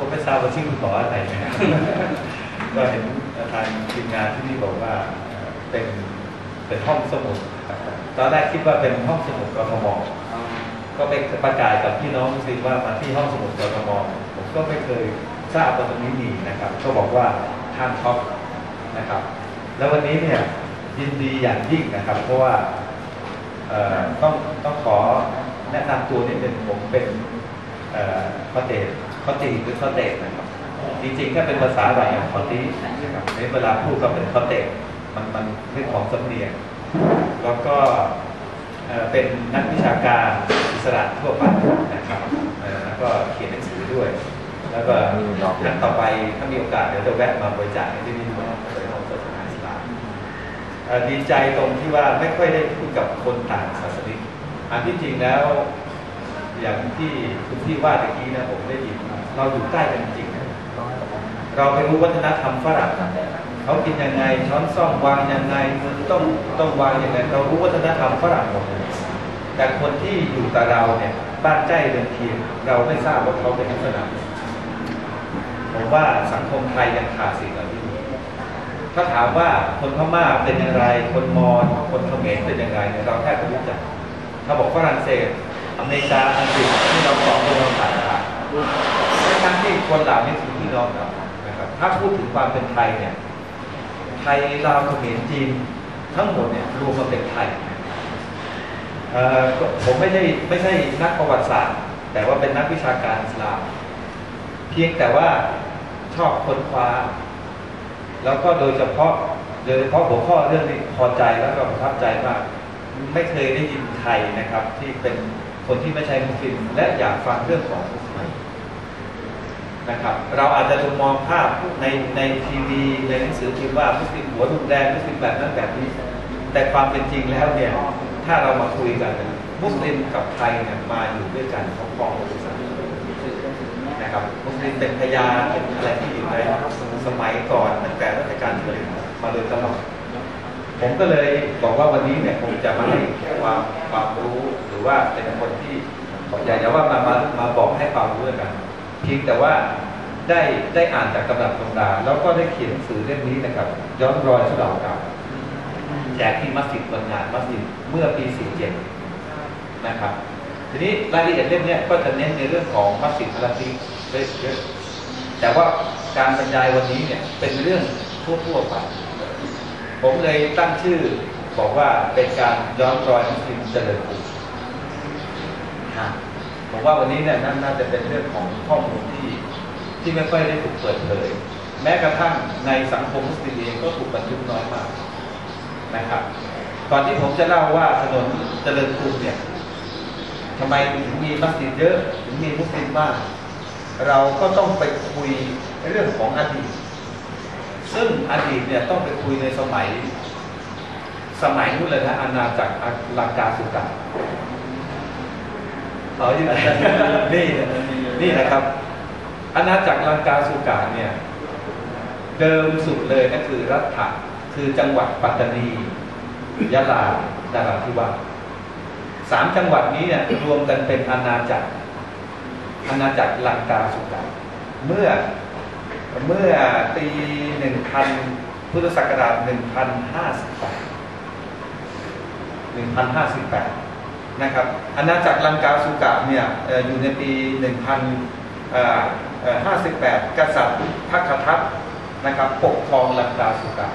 ก็ไม่ทราบว่าชื่อคุณหมออะไรนะครับก็เห็นทางทีมงานที่นี่บอกว่าเป็นเป็นห้องสมุดตอนแรกคิดว่าเป็นห้องสมุดกทมก็ไปประกาศกับพี่น้องสิว่ามาที่ห้องสมุดกทมผมก็ไม่เคยทราบว่าตรงนี้มีนะครับ ก็บอกว่าทางท็อปนะครับ แล้ววันนี้เนี่ยยินดีอย่างยิ่งนะครับ เพราะว่าต้องต้องขอแนะนำตัวนิดนึงผมเป็นคอเตจ คอตีหรือคอเตจนะครับ จริงๆถ้าเป็นภาษาอะไรอย่างคอตีนะครับในเวลาพูดก็เป็นคอเตจมันมันเรื่องของสำเนียงแล้วก็เป็นนักวิชาการอิสระทั่วไปนะครับแล้วก็เขียนหนังสือด้วย แล้วก็นันต่อไปถ้ามีโอกาสเดี๋ยวจะแวะมาบริจาคให้ที่นี่ด้วยโดยของศาสนาอิสลามดีใจตรงที่ว่าไม่ค่อยได้พูดกับคนต่างศาสนาอันที่จริงแล้วอย่างที่คุณพี่ว่าตะกี้นะผมได้ยิน เราอยู่ใกล้กันจริงนะเราไปรู้วัฒนธรรมฝรั่งเขากินยังไงช้อนซ่อมวางยังไงมือต้องต้องวางยังไงเรารู้วัฒนธรรมฝรั่งหมดเลยแต่คนที่อยู่กับเราเนี่ยบ้านใกล้เดินเคียงเราไม่ทราบว่าเขาเป็นลักษณะผมว่าสังคมไทยยังขาดสิ่งเหล่านี้ถ้าถามว่าคนพม่าเป็นอย่างไร คนมอญคนเขมรเป็นอย่างไรเราแทบไม่รู้จักถ้าบอกฝรั่งเศสอเมริกาอังกฤษที่เราสองคนเราผ่านมา ทั้งที่คนเหล่านี้คือพี่น้องเรานะครับ ถ้าพูดถึงความเป็นไทยเนี่ย ไทยลาวเขมรจีนทั้งหมดเนี่ยรวมมาเป็นไทยผมไม่ใช่ไม่ใช่นักประวัติศาสตร์ แต่ว่าเป็นนักวิชาการอิสลาม เพียงแต่ว่าชอบค้นคว้า แล้วก็โดยเฉพาะโดยเฉพาะหัวข้อเรื่องนี้พอใจแล้วก็ประทับใจมาก ไม่เคยได้ยินไทยนะครับ ที่เป็นคนที่ไม่ใช่มุสลิมและอยากฟังเรื่องของมุส นะครับ เราอาจจะมองภาพในในทีวีในหนังสือพิมพ์ว่ามุสลิมหัวรุนแรงมุสลิมแบบนั้นแบบนี้ แต่ความเป็นจริงแล้วเนี่ยถ้าเรามาคุยกันมุสลิมกับไทยเนี่ยมาอยู่ด้วยกันพร้อมๆกันนะครับมุสลิมเป็นพยานเป็นอะไรที่อยู่ในสมัยก่อนตั้งแต่รัชกาลที่หนึ่งมาโดยตลอดผมก็เลยบอกว่าวันนี้เนี่ยผมจะมาให้ความความรู้หรือว่าเป็นคนที่อยากจะว่ามามามาบอกให้ความรู้กัน เพียงแต่ว่าได้ได้อ่านจากตำรับตำราแล้วก็ได้เขียนหนังสือเล่มนี้นะครับ ย้อนรอยฉลองเก่าแจกที่มัสยิดวันงานมัสยิดเมื่อปี 47 นะครับ ทีนี้รายละเอียดเล่มนี้ก็จะเน้นในเรื่องของมัสยิดอาราฟิกเยอะแต่ว่าการบรรยายวันนี้เนี่ยเป็นเรื่องทั่วๆไปผมเลยตั้งชื่อบอกว่าเป็นการย้อนรอยมุสลิมเจริญกรุง ผมว่าวันนี้เนี่ยน่าจะเป็นเรื่องของข้อมูลที่ที่ไม่ค่อยได้ถูกเปิดเผยแม้กระทั่งในสังคมมุสลิมเองก็ถูกบันทึกน้อยมากนะครับ ก่อนที่ผมจะเล่าว่าถนนเจริญกรุงเนี่ยทำไมถึงมีมัสยิดเยอะถึงมีมุสลิมมาก เราก็ต้องไปคุยเรื่องของอดีต ซึ่งอดีตเนี่ยต้องไปคุยในสมัย สมัยนู้นเลยนะอาณาจักรลังกาสุกา เออนี่นี่นะครับ อาณาจักรลังกาสุกาเนี่ย เดิมสุดเลยก็คือรัฐะคือจังหวัดปัตตานียะลาดาราธิวาสสามจังหวัดนี้เนี่ยรวมกันเป็นอาณาจักรอาณาจักรลังกาสุกาเมื่อเมื่อปีหนึ่งพันพุทธศักราชหนึ่งพันห้าสิบแปดหนึ่งพันห้าสิบแปด นะครับอาณาจักรลังกาสุกะเนี่ยอยู่ในปีหนึ่งพันห้าสิบแปดกษัตริย์พักทัพนะครับปกครองลังกาสุกะ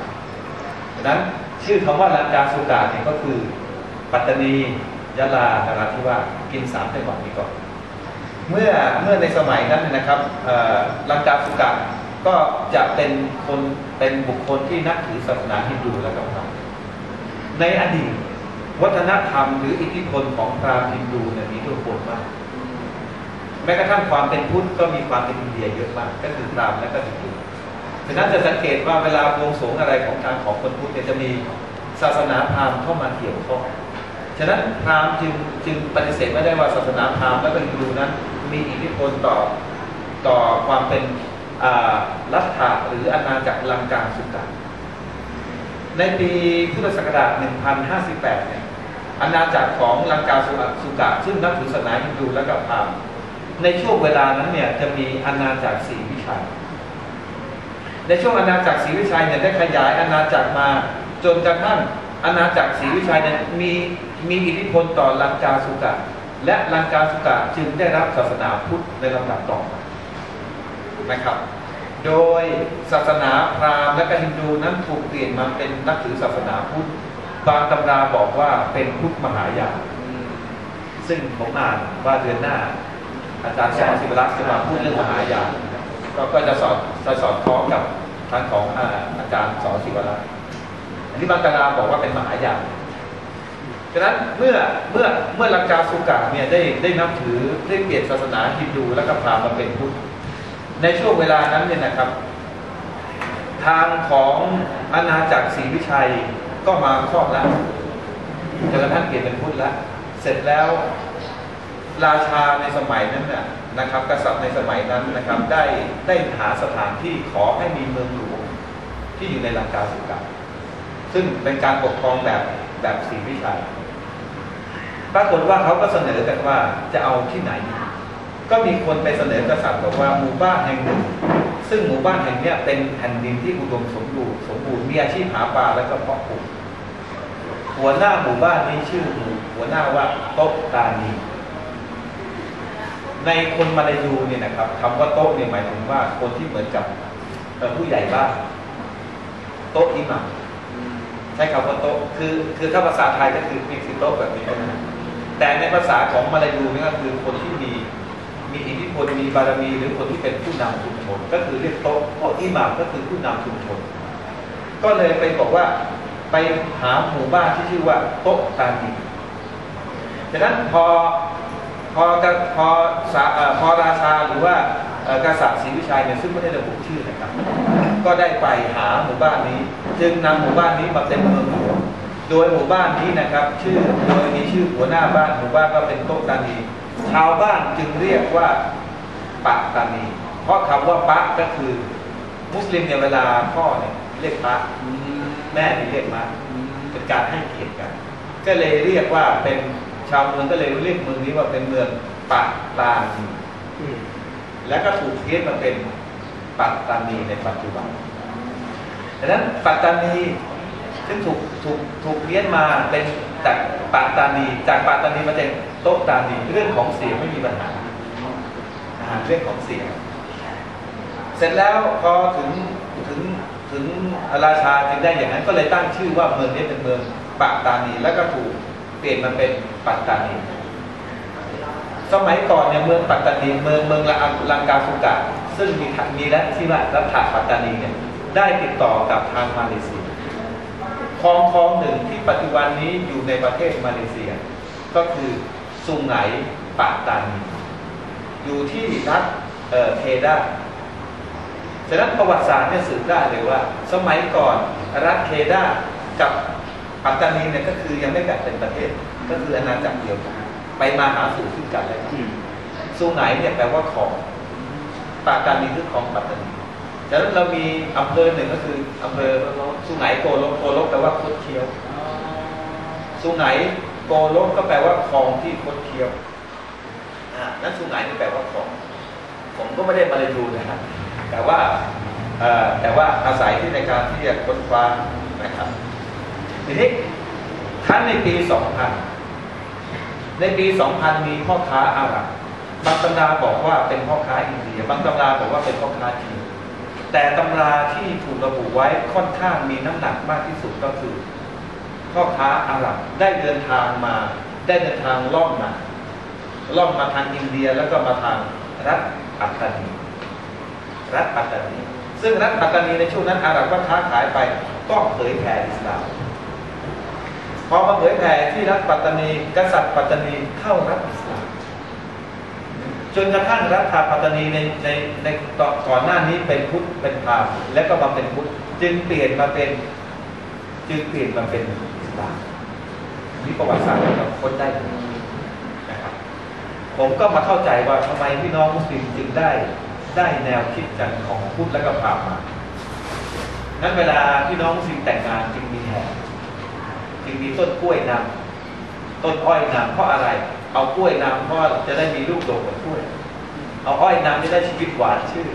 ดังนั้นชื่อคำว่าลังกาสุกะเนี่ยก็คือ ปัตตานียะลานาราธิวาสกินสามจังหวัดนี้ก่อนเมื่อเมื่อในสมัยนั้นนะครับลังกาสุกะก็จะเป็นคนเป็นบุคคลที่นับถือศาสนาฮินดูและกับเราในอดีต วัฒนธรรมหรืออิทธิพลของพราหมณ์ฮินดูเนี่ยมีอิทธิพลมาก แม้กระทั่งความเป็นพุทธก็มีความเป็นอินเดียเยอะมาก ก็คือพราหมณ์และก็ฮินดูฉะนั้นจะสังเกตว่าเวลาบวงสรวงอะไรของทางของคนพุทธจะมีศาสนาพราหมณ์เข้ามาเกี่ยวข้องฉะนั้นพราหมณ์จึงจึงปฏิเสธไม่ได้ว่าศาสนาพราหมณ์และก็ฮินดูนั้น มีอิทธิพลต่อต่อความเป็นรัฐาหรืออาณาจักรลังกาสุกะในปีพุทธศักราช1058เนี่ย อาณาจักรของลังกาสุกะซึ่งนับถือศาสนาฮินดูและก็พราหมณ์ในช่วงเวลานั้นเนี่ยจะมีอาณาจักรสีวิชัย ในช่วงอาณาจักรศรีวิชัยเนี่ยได้ขยายอาณาจักรมา จนกระทั่งอาณาจักรศรีวิชัยเนี่ยมีมีอิทธิพลต่อลังกาสุกะ และลังกาสุกะจึงได้รับศาสนาพุทธในลำดับต่อมานะครับ โดยศาสนาพราหมณ์และก็ฮินดูนั้นถูกเปลี่ยนมาเป็นนับถือศาสนาพุทธ บางตำราบอกว่าเป็นพุทธมหายานซึ่งผมอ่านว่าเดือนหน้า อาจารย์สอนศิวรักษ์จะมาพูดเรื่องมหายานก็ก็จะสอนจะสอนคล้องกับทางของอาจารย์สอนศิวรักษ์อันนี้บางตำราบอกว่าเป็นมหายานฉะนั้นเมื่อเมื่อเมื่อลังกาสุกะเนี่ยได้ได้นับถือได้เปลี่ยนศาสนาฮินดูแล้วก็พามาเป็นพุทธในช่วงเวลานั้นเนี่ยนะครับ ทางของอาณาจักรศรีวิชัย ก็มาครอบแล้วจนกระทั่งเปลี่ยนเป็นพุทธแล้วเสร็จแล้วราชาในสมัยนั้นน่ะนะครับ กษัตริย์ในสมัยนั้นนะครับ ได้ได้หาสถานที่ขอให้มีเมืองหลวงที่อยู่ในลังกาสุกะซึ่งเป็นการปกครองแบบแบบศรีวิชัยปรากฏว่าเขาก็เสนอกันว่าจะเอาที่ไหน ก็มีคนไปเสนอกษัตริย์บอกว่าหมู่บ้านแห่งหนึ่ง ซึ่งหมู่บ้านแห่งนี้เป็นแผ่นดินที่อุดมสมบูรณ์สมบูรณ์มีอาชีพหาปลาแล้วก็เพาะปลูกหัวหน้าหมู่บ้านนี้ชื่อหัวหน้าว่าโต๊ะตานีในคนมาลายูเนี่ยนะครับคำว่าโต๊ะเนี่ยหมายถึงว่าคนที่เหมือนกับผู้ใหญ่บ้านโต๊ะอิหมัมใช้คำว่าโต๊ะคือคือถ้าภาษาไทยก็คือมีคือโต๊ะแบบนี้นะแต่ในภาษาของมาลายูนี่ก็คือคนที่มีมีอิทธิ พลมีบารมีหรือคนที่เป็นผู้นำชุมชนก็คือเรียกโต๊ะโต๊ะอิหมัมก็คือผู้นำชุมชน ก็เลยไปบอกว่าไปหาหมู่บ้านที่ชื่อว่าโต๊ะตานีดังนั้นพอพอพอพอราชาหรือว่ากษัตริย์ศรีวิชัยเนี่ยซึ่งไม่ได้ระบุชื่อนะครับ ก็ได้ไปหาหมู่บ้านนี้ จึงนำหมู่บ้านนี้มาเป็นเมืองหลวงโดยหมู่บ้านนี้นะครับ ชื่อโดยมีชื่อหัวหน้าบ้านหมู่บ้านก็เป็นโต๊ะตานีชาวบ้านจึงเรียกว่า ปะตานี เพราะคำว่าปะก็คือ มุสลิมเนี่ยเวลาพ่อเนี่ยเรียกปะแม่เรียกมาเป็นการให้เกียรติกัน ก็เลยเรียกว่าเป็นชาวเมืองก็เลยเรียกเมืองนี้ว่าเป็นเมืองปัตานีแล้วก็ถูกเพี้ยนมาเป็นปัตตานีในปัจจุบันดังนั้นปัตตานีซึ่งถูกถูกถูกเพี้ยนมาเป็นจากปัตตานี จากปัตตานีมาเป็นโต๊ะตานีเรื่องของเสียงไม่มีปัญหา เรื่องของเสียง เสร็จแล้วพอถึงถึงถึงราชาจึงได้อย่างนั้นก็เลยตั้งชื่อว่าเมืองนี้เป็นเมืองปัตตานี แล้วก็ถูกเปลี่ยนมาเป็นปัตตานี สมัยก่อนเนี่ยเมืองปัตตานีเมืองเมืองลังกาสุกะซึ่งมีมีและที่ว่ารัฐาปัตตานีเนี่ยได้ติดต่อกับทางมาเลเซียคลองคลองหนึ่งที่ปัจจุบันนี้อยู่ในประเทศมาเลเซีย ก็คือซุงไหนปัตตานี อยู่ที่รัฐเทดาฉะนั้นประวัติศาสตร์เนี่ยสืบได้เลยว่า สมัยก่อนรัฐเคดากับปัตตานีเนี่ยก็คือยังไม่แบ่งเป็นประเทศ ก็คืออาณาจักรเดียวกันไปมาหาสู่ซึ่งกันและกันสุไหนเนี่ยแปลว่าของปัตตานีคือของปัตตานีฉะนั้นเรามีอำเภอหนึ่งก็คืออำเภอสุไหนโกลกโกลกแปลว่าคดเคี้ยวสุไหนโกลกก็แปลว่าคลองที่คดเคี้ยวอ่านั้นสุไหนนี่แปลว่าของผมก็ไม่ได้มาเรียนรู้นะครับแต่ว่าแต่ว่าอาศัยที่ในการที่จะค้นคว้านะครับ ทีนี้ขั้นในปี 2000 ในปี 2000 มีพ่อค้าอาหรับบางตำราบอกว่าเป็นพ่อค้าอินเดีย บางตำราบอกว่าเป็นพ่อค้าจีนแต่ตำราที่ถูกระบุไว้ค่อนข้างมีน้ำหนักมากที่สุดก็คือ พ่อค้าอาหรับได้เดินทางมา ได้เดินทางล่องมา ล่องมาทางอินเดียแล้วก็มาทางรัฐปัตตานีรัฐปัตตานีซึ่งรัฐปัตตานีในช่วงนั้นอาหรับก็ค้าขายไปก็เผยแผ่อิสลามพอมาเผยแผ่ที่รัฐปัตตานีกษัตริย์ปัตตานีเข้ารับอิสลามจนกระทั่งรัฐปัตตานีในในในก่อนหน้านี้เป็นพุทธเป็นพราหมณ์แล้วก็มาเป็นพุทธจึงเปลี่ยนมาเป็นจึงเปลี่ยนมาเป็นอิสลามนี่ประวัติศาสตร์เราค้นได้ ผมก็มาเข้าใจว่าทำไมพี่น้องมุสลิมจึงได้ได้แนวคิดกันของพุทธและก็พราหมณ์มานั้นเวลาพี่น้องมุสลิมแต่งงานจึงมีแห่จึงมีต้นกล้วยนำต้นอ้อยนำเพราะอะไร เอากล้วยนำเพราะจะได้มีลูกดกเหมือนกล้วย เอาอ้อยนำจะได้ชีวิตหวานชื่น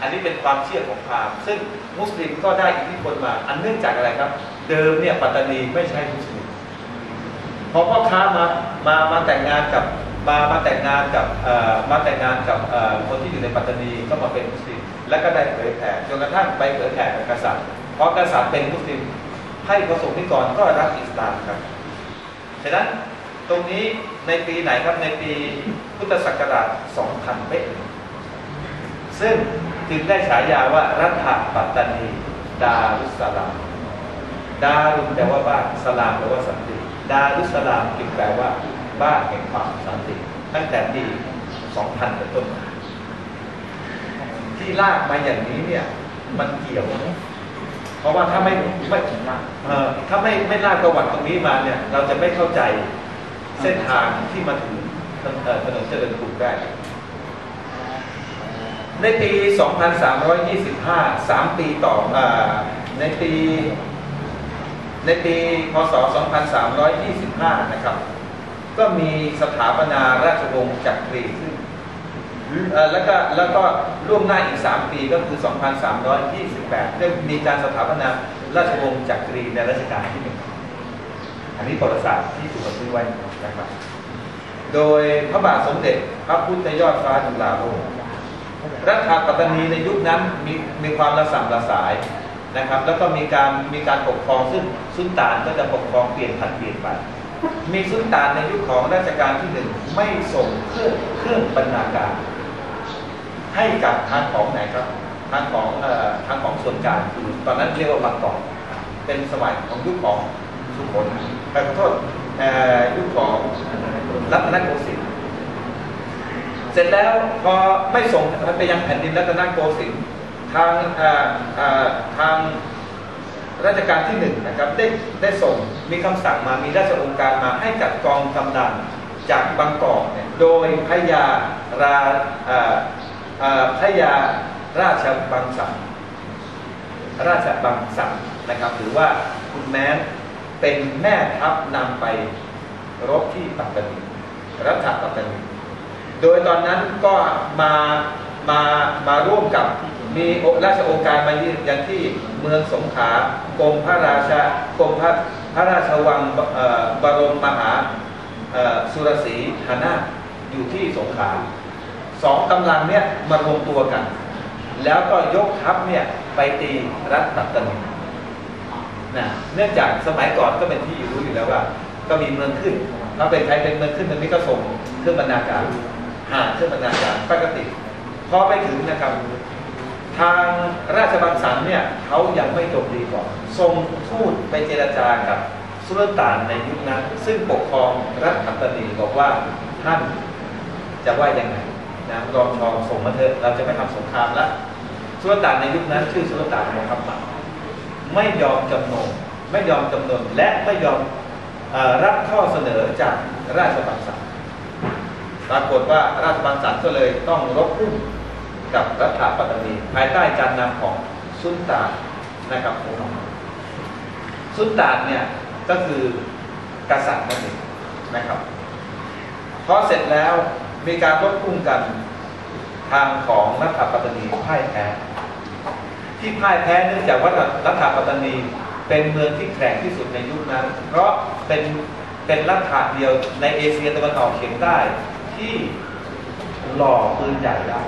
อันนี้เป็นความเชื่อของพราหมณ์ซึ่งมุสลิมก็ได้อิทธิพลมา อันเนื่องจากอะไรครับ เดิมเนี่ยปัตตานีไม่ใช่มุสลิม พอพ่อค้ามามามาแต่งงานกับมามาแต่งงานกับมาแต่งงานกับคนที่อยู่ในปัตตานีก็มาเป็นมุสลิมแล้วก็ได้เผยแผ่จนกระทั่งไปเผยแผ่กับกษัตริย์เพราะกษัตริย์เป็นมุสลิมให้ประสงค์นิกรก็รับอิสลามครับฉะนั้นตรงนี้ในปีไหนครับในปีพุทธศักราช 2000 เป๊ะซึ่งจึงได้ฉายาว่ารัฐปัตตานี ดารุสสลาม ดารุนแปลว่าบ้านสลามแปลว่าสันติ ดารุสสลามจึงแปลว่าบ้านแห่งความสันติตั้งแต่ปี 2000 เป็นต้นมาที่ลากมาอย่างนี้เนี่ย มันเกี่ยวไหมเพราะว่าถ้าไม่ไม่เอ่อถ้าไม่ไม่ลากประวัติตรงนี้มาเนี่ย เราจะไม่เข้าใจเส้นทางที่มาถึงถนนเจริญกรุงได้ ในปี 2325 3 ปีต่อในปี ในปี พศ 2325 นะครับ ก็มีสถาปนาราชวงศ์จักรีขึ้นแล้วก็แล้วก็ล่วงหน้าอีก 3 ปีก็คือ 2328ได้มีการสถาปนาราชวงศ์จักรีในรัชกาลที่หนึ่งอันนี้ประวัติศาสตร์ที่ถูกบันทึกไว้นะครับโดยพระบาทสมเด็จพระพุทธยอดฟ้าจุฬาโลกรัฐปัตตานีในยุคนั้นมีมีความระส่ำระสาย นะครับ แล้วก็มีการมีการปกครองซึ่งสุลต่านก็จะปกครองเปลี่ยนผันเปลี่ยนไปมีสุลต่านในยุคของรัชกาลที่หนึ่งไม่ส่งเครื่องเครื่องบรรณาการ ให้กับทางของไหนครับทางของอทางของส่วนกลางคือตอนนั้นเรียกว่าบางกอกเป็นสมัยของยุคของสุโขทัยไปขอโทษยุคของรัตนโกสินทร์เสร็จแล้วพอไม่ส่งไปยังแผ่นดินรัตนโกสินทร์ ทางทางราชการที่หนึ่งนะครับได้ได้ส่งมีคำสั่งมามีราชองค์การมาให้จัดกองกำลังจากบางกอกเนี่ยโดยพระยาราพระยาราชบังสันราชบังสันนะครับหรือว่าคุณแม้นเป็นแม่ทัพนำไปรบที่ปัตตานีรัฐปัตตานีโดยตอนนั้นก็มามามาร่วมกับ มีราชองค์การมายือย่างที่เมืองสงขลากรมพระราชากรมพระพระราชวังบรมมหาสุรศรีหนาอยู่ที่สงขลาสองกำลังเนี่ยมารวมตัวกัน แล้วก็ยกทัพเนี่ยไปตีรัฐปัตตนีนะเนื่องจากสมัยก่อนก็เป็นที่รู้อยู่แล้วว่า ก็มีเมืองขึ้นถ้าเป็นใครเป็นเมืองขึ้นตรงนี้ก็ส่งเครื่องบรรณาการหาเครื่องบรรณาการปกติพอไปถึงนะครับ ทางราชบังสันเนี่ยเขายังไม่จบดีก่อนส่งทูตไปเจรจากับสุลต่านในยุคนั้น ซึ่งปกครองรัฐปัตตานีบอกว่าท่านจะว่ายังไงนะรองชองส่งมาเถอะเราจะไม่ทำสงครามล้วสุลต่านในยุคนั้น ชื่อสุลต่านโมฮัมหมัดไม่ยอมจำนนไม่ยอมจำนนและไม่ยอมรับข้อเสนอจากราชบังสันปรากฏว่าราชบังสันก็เลยต้องรบพุ่ง กับรัฐปัตตานีภายใต้การนำของซุลต่านนะครับซุลต่านเนี่ยก็คือกษัตริย์นั่นเองนะครับพอเสร็จแล้วมีการรบพุ่งกันทางของรัฐปัตตานีพ่ายแพ้ที่พ่ายแพ้เนื่องจากว่ารัฐปัตตานีเป็นเมืองที่แข็งที่สุดในยุคนั้น เพราะเป็นเป็นรัฐาเดียวในเอเชียตะวันออกเฉียงใต้ที่หล่อปืนใหญ่ได้